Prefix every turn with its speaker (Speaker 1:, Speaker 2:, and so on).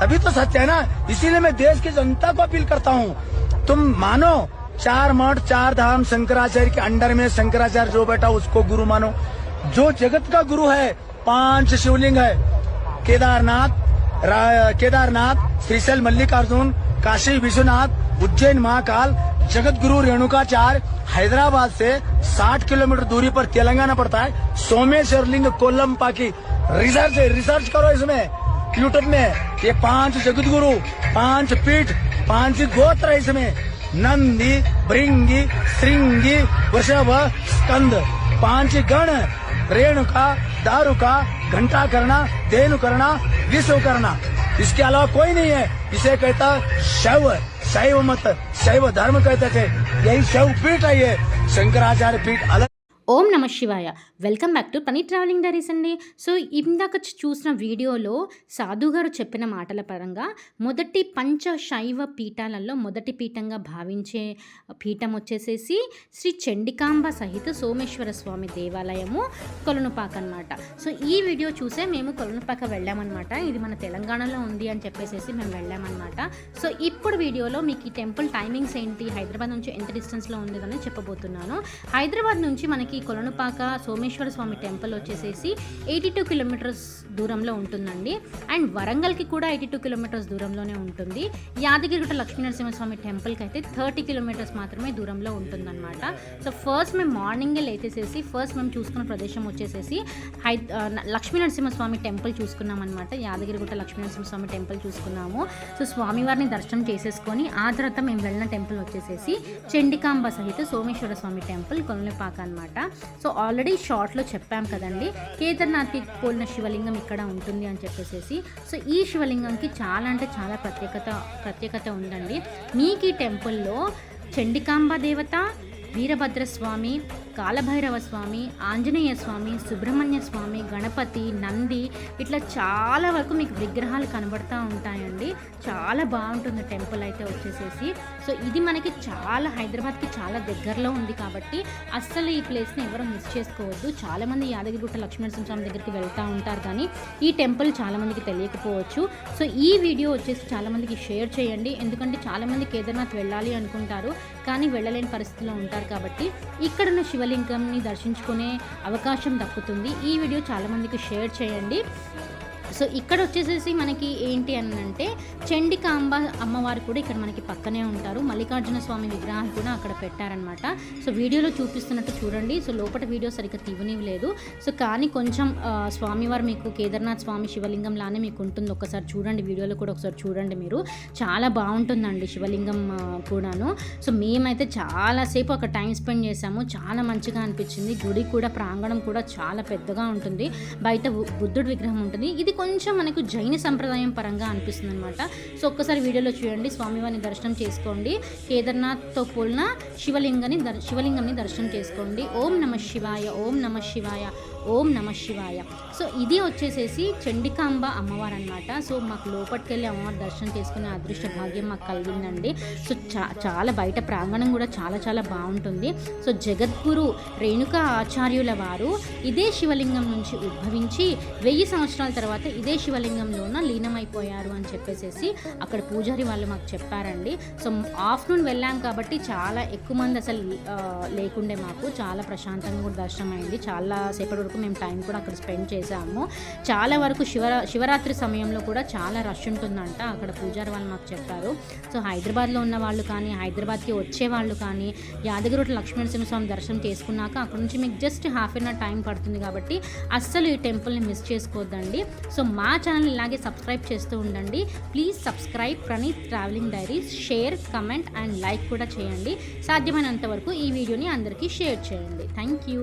Speaker 1: तभी तो सत्य है ना? इसीलिए मैं देश की जनता को अपील करता हूँ। तुम मानो, चार मठ, चार धाम, शंकराचार्य के अंडर में शंकराचार्य जो बैठा, उसको गुरु मानो। जो जगत का गुरु है, पाँच शिवलिंग है। केदारनाथ केदारनाथ, श्रीशैल मल्लिकार्जुन, काशी विश्वनाथ, उज्जैन महाकाल जगत गुरु रेणुकाचार्य, हैदराबाद से 60 किलोमीटर दूरी पर तेलंगाना पड़ता है। सोमेश्वर लिंग कोल्लम पाकी रिसर्च रिसर्च करो इसमें। यूट्यूब में ये पाँच जगत गुरु पाँच पीठ, पाँच गोत्र है इसमें। नंदी, भृंगी, श्रृंगी, वृषभ, स्कंद। पाँच गण, रेणुका, दारुका घंटा करना धेनु करना विश्व करना इसके अलावा कोई नहीं है। इसे कहता शैव शैव मत शैव धर्म कहते थे। यही शैव पीठ है ये। शंकराचार्य पीठ अलग
Speaker 2: ఓం నమ శివాయ. వెల్కమ్ బ్యాక్ టు పని ట్రావెలింగ్ డైరీస్ అండి. సో ఇందాక చూసిన వీడియోలో సాధు గారు చెప్పిన మాటల పరంగా మొదటి పంచ శైవ పీఠాలలో మొదటి పీఠంగా భావించే పీఠం వచ్చేసేసి శ్రీ చండికాంబ సహిత సోమేశ్వర స్వామి దేవాలయము కొలనుపాక అనమాట సో ఈ వీడియో చూసే మేము కొలనుపాక వెళ్ళామన్నమాట. ఇది మన తెలంగాణలో ఉంది అని చెప్పేసి మేము వెళ్ళామన్నమాట. సో ఇప్పుడు వీడియోలో మీకు ఈ టెంపుల్ టైమింగ్స్ ఏంటి హైదరాబాద్ నుంచి ఎంత డిస్టెన్స్లో ఉంది అని చెప్పబోతున్నాను. హైదరాబాద్ నుంచి మనకి కొలనుపాక సోమేశ్వర స్వామి టెంపుల్ వచ్చేసేసి ఎయిటీ టూ కిలోమీటర్స్ దూరంలో ఉంటుందండి. అండ్ వరంగల్కి కూడా ఎయిటీ టూ కిలోమీటర్స్ దూరంలోనే ఉంటుంది. యాదగిరిగుట్ట లక్ష్మీనరసింహస్వామి టెంపుల్కి అయితే థర్టీ కిలోమీటర్స్ మాత్రమే దూరంలో ఉంటుందన్నమాట. సో ఫస్ట్ మేము మార్నింగే లేచేసేసి ఫస్ట్ మేము చూసుకున్న ప్రదేశం వచ్చేసేసి హై లక్ష్మీనరసింహస్వామి టెంపుల్ చూసుకున్నాం అనమాట యాదగిరిగుట్ట లక్ష్మీనరసింహస్వామి టెంపుల్ చూసుకున్నాము. సో స్వామివారిని దర్శనం చేసేసుకొని ఆ తర్వాత మేము వెళ్ళిన టెంపుల్ వచ్చేసేసి చండికాంబ సహిత సోమేశ్వర స్వామి టెంపుల్ కొనలేపాక అనమాట సో ఆల్రెడీ షార్ట్లో చెప్పాం కదండి కేదార్నాథ్కి పోలిన శివలింగం ఇక్కడ ఉంటుంది అని చెప్పేసి సో ఈ శివలింగంకి చాలా అంటే చాలా ప్రత్యేకత ప్రత్యేకత ఉందండి. మీకు ఈ టెంపుల్లో చండికాంబ దేవత వీరభద్రస్వామి కాలభైరవ స్వామి ఆంజనేయ స్వామి సుబ్రహ్మణ్య స్వామి గణపతి నంది ఇట్లా చాలా వరకు మీకు విగ్రహాలు కనబడతా ఉంటాయండి. చాలా బాగుంటుంది టెంపుల్ అయితే వచ్చేసేసి. సో ఇది మనకి చాలా హైదరాబాద్కి చాలా దగ్గరలో ఉంది కాబట్టి అస్సలు ఈ ప్లేస్ని ఎవరు మిస్ చేసుకోవద్దు. చాలామంది యాదగిరిగుట్ట లక్ష్మీనరసింహ స్వామి దగ్గరికి వెళ్తూ ఉంటారు కానీ ఈ టెంపుల్ చాలామందికి తెలియకపోవచ్చు. సో ఈ వీడియో వచ్చేసి చాలామందికి షేర్ చేయండి. ఎందుకంటే చాలామంది కేదార్నాథ్ వెళ్ళాలి అనుకుంటారు కానీ వెళ్ళలేని పరిస్థితిలో ఉంటారు కాబట్టి ఇక్కడున్న శివలింగంని దర్శించుకునే అవకాశం దక్కుతుంది. ఈ వీడియో చాలామందికి షేర్ చేయండి. సో ఇక్కడ వచ్చేసేసి మనకి ఏంటి అని అంటే చండికాంబ అమ్మవారు కూడా ఇక్కడ మనకి పక్కనే ఉంటారు. మల్లికార్జున స్వామి విగ్రహాలు కూడా అక్కడ పెట్టారనమాట సో వీడియోలో చూపిస్తున్నట్టు చూడండి. సో లోపల వీడియో సరిగ్గా తీవనివ్వలేదు సో కానీ కొంచెం స్వామివారు మీకు కేదార్నాథ్ స్వామి శివలింగం లానే మీకు ఉంటుంది. ఒకసారి చూడండి వీడియోలో కూడా ఒకసారి చూడండి మీరు. చాలా బాగుంటుందండి శివలింగం కూడాను. సో మేమైతే చాలాసేపు అక్కడ టైం స్పెండ్ చేసాము చాలా మంచిగా అనిపించింది. గుడి కూడా ప్రాంగణం కూడా చాలా పెద్దగా ఉంటుంది. బయట బుద్ధుడు బుద్ధుడి విగ్రహం ఉంటుంది. ఇది కొంచెం మనకు జైన సంప్రదాయం పరంగా అనిపిస్తుంది అనమాట సో ఒక్కసారి వీడియోలో చూడండి. స్వామివారిని దర్శనం చేసుకోండి. కేదార్నాథ్తో పోలిన శివలింగని దర్ శివలింగంని దర్శనం చేసుకోండి. ఓం నమ శివాయ ఓం నమ శివాయ. ఓం నమ శివాయ. సో ఇది వచ్చేసేసి చండికాంబ అమ్మవారు అనమాట సో మాకు లోపలికి వెళ్ళి అమ్మవారి దర్శనం చేసుకునే అదృష్ట భాగ్యం మాకు కలిగిందండి. సో చా చాలా బయట ప్రాంగణం కూడా చాలా చాలా బాగుంటుంది. సో జగద్గురు రేణుకా ఆచార్యుల వారు ఇదే శివలింగం నుంచి ఉద్భవించి వెయ్యి సంవత్సరాల తర్వాత ఇదే శివలింగంలోన లీనమైపోయారు అని చెప్పేసేసి అక్కడ పూజారి వాళ్ళు మాకు చెప్పారండి. సో ఆఫ్టర్నూన్ వెళ్ళాం కాబట్టి చాలా ఎక్కువ మంది అసలు లేకుండే మాకు చాలా ప్రశాంతంగా కూడా దర్శనం అయింది చాలా సేపటి వరకు మేము టైం కూడా అక్కడ స్పెండ్ చేసాము చాలా వరకు శివ శివరాత్రి సమయంలో కూడా చాలా రష్ ఉంటుందంట. అక్కడ పూజారి వాళ్ళు మాకు చెప్పారు. సో హైదరాబాద్లో ఉన్న వాళ్ళు కానీ హైదరాబాద్కి వచ్చే వాళ్ళు కానీ యాదగిరి లక్ష్మీనరసింహ స్వామి దర్శనం చేసుకున్నాక అక్కడ నుంచి మీకు just half an hour time పడుతుంది కాబట్టి అస్సలు ఈ టెంపుల్ని మిస్ చేసుకోవద్దండి సో మా ఛానల్ ఇలాగే సబ్స్క్రైబ్ చేస్తూ ఉండండి. Please subscribe Praneeth travelling diaries share comment and like కూడా చేయండి. సాధ్యమైనంత వరకు ఈ వీడియోని అందరికీ షేర్ చేయండి. Thank you